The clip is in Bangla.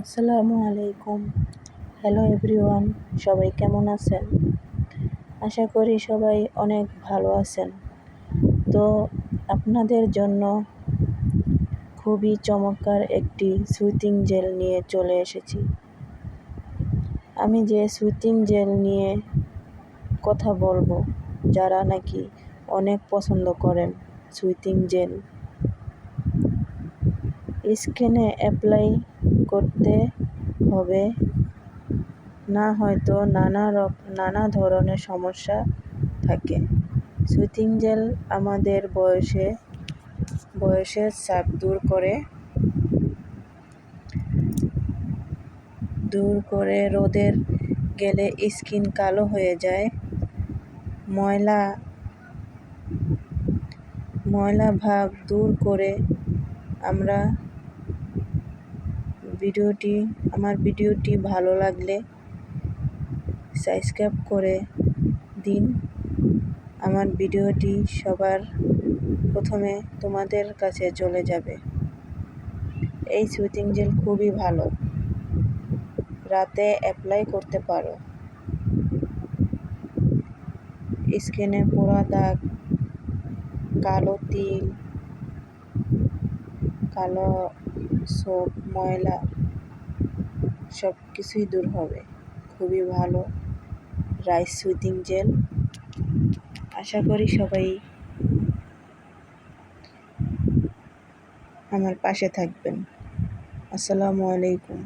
আসসালামু আলাইকুম। হ্যালো এভরিওয়ান সবাই কেমন আছেন? আশা করি সবাই অনেক ভালো আছেন। তো আপনাদের জন্য খুবই চমৎকার একটি সুইটিং জেল নিয়ে চলে এসেছি। আমি যে সুইটিং জেল নিয়ে কথা বলব, যারা নাকি অনেক পছন্দ করেন সুইটিং জেল স্কিনে অ্যাপ্লাই করতে হবে। না হয়তো নানা নানা ধরনের সমস্যা থাকে। সুইটিং জেল আমাদের বয়সে, বয়সের চাপ দূর করে দূর করে রোদের গেলে স্কিন কালো হয়ে যায়। ময়লা ময়লা ভাব দূর করে আমরা ভিডিওটি, আমার ভিডিওটি ভালো লাগলে সাবস্ক্রাইব করে দিন। আমার ভিডিওটি সবার প্রথমে তোমাদের কাছে চলে যাবে। এই সুইটিং জেল খুবই ভালো। রাতে অ্যাপ্লাই করতে পারো। স্কিনে পোড়া দাগ, কালো তিল কালো সোপ, ময়লা সব কিছুই দূর হবে। খুবই ভালো রাইস সুইথিং জেল আশা করি সবাই আমার পাশে থাকবেন। আসসালামু আলাইকুম।